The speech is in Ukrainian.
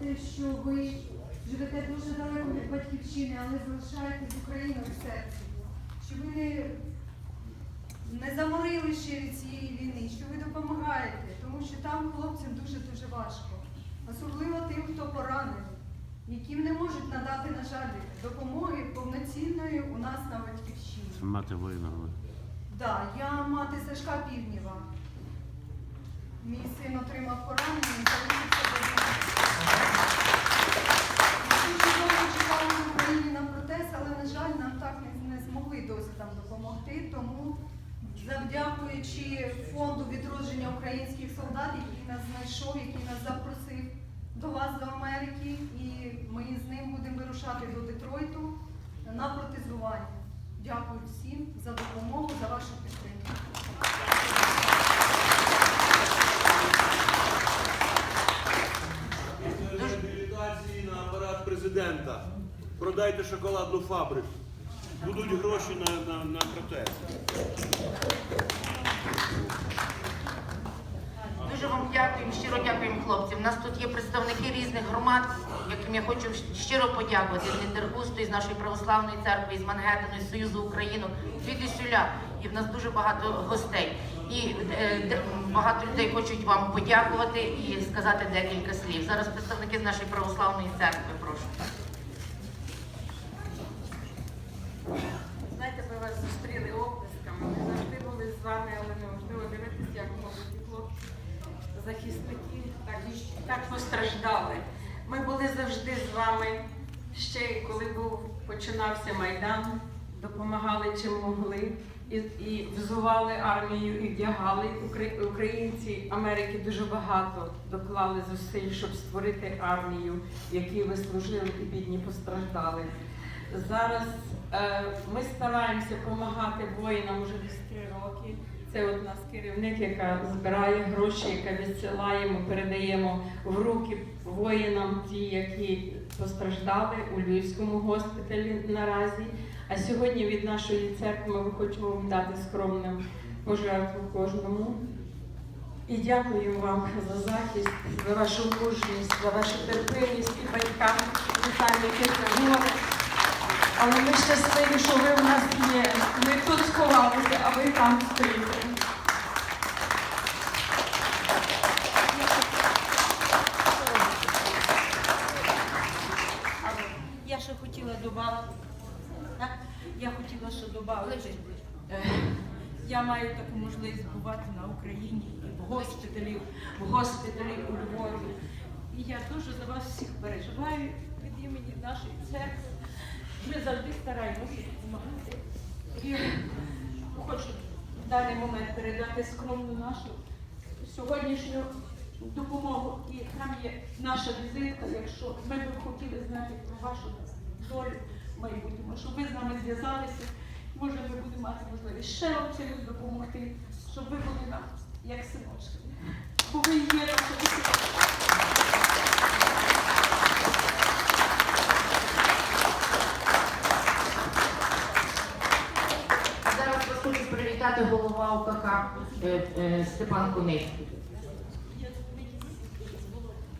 те, що ви живете дуже далеко від батьківщини, але залишаєтесь Україною в серці. Що ви не, не заморили ще від цієї війни, що ви допомагаєте, тому що там хлопцям дуже-дуже важко. Особливо тим, хто поранений, яким не можуть надати, на жаль, допомоги повноцінної у нас на батьківщині. Це мати воїна. Да, я мати Сашка Півнєва. Мій син отримав поранення і залишився без нас. Ми Дуже довго чекали в Україні на протез, але, на жаль, нам так не, не змогли досі там Тому, завдякуючи фонду відродження українських солдат, який нас знайшов, який нас запросив до вас до Америки, і ми з ним будемо вирушати до Детройту на протезування. Дякую всім за допомогу, за вашу підтримку. Реабілітації на апарат президента. Продайте шоколадну фабрику. Будуть гроші на, на, на протез. Дуже вам дякуємо, щиро дякуємо хлопцям. У нас тут є представники різних громад, яким я хочу щиро подякувати з Ліндергусту, із нашої православної церкви, із Мангеттену, із Союзу Україну, звідусіля. І в нас дуже багато гостей. І е, багато людей хочуть вам подякувати і сказати декілька слів. Зараз представники з нашої православної церкви, прошу. Знаєте, ми вас зустріли оплесками. Ми завжди були з вами, але неможливо дивитися, як молоді хлопці, захисники так, і- так постраждали. Ми були завжди з вами. Ще коли був починався майдан, допомагали чим могли. І, і взували армію, і вдягали Укра- українці Америки дуже багато доклали зусиль, щоб створити армію, в якій ви служили і бідні постраждали. Зараз е, ми стараємося допомагати воїнам уже десь три роки. Це от у нас керівник, яка збирає гроші, яка відсилає, ми передаємо в руки воїнам, ті, які постраждали у Львівському госпіталі наразі. А сьогодні від нашої церкви ми хочемо дати скромним пожертву кожному. І дякуємо вам за захист, за вашу мужність, за вашу терпимість і батькам Віталій Кирило. Але ми щасливі, що ви у нас є. Ми тут сховалися, а ви там стоїте. Я ще хотіла додати. Так? Я хотіла ще додати. Е, Я маю таку можливість бувати на Україні і в госпіталі, в госпіталі у Львові. І я дуже за вас всіх переживаю від імені нашої церкви. Ми завжди стараємося допомагати. І хочу в даний момент передати скромну нашу сьогоднішню допомогу. І там є наша візитка, якщо ми б хотіли знати про вашу долю в майбутньому, щоб ви з нами зв'язалися. Може, ми будемо мати можливість ще вам допомогти, щоб ви були нам як синочки. Бо ви є дитина. Привітати голова ОКК е, е, Степан Куницький.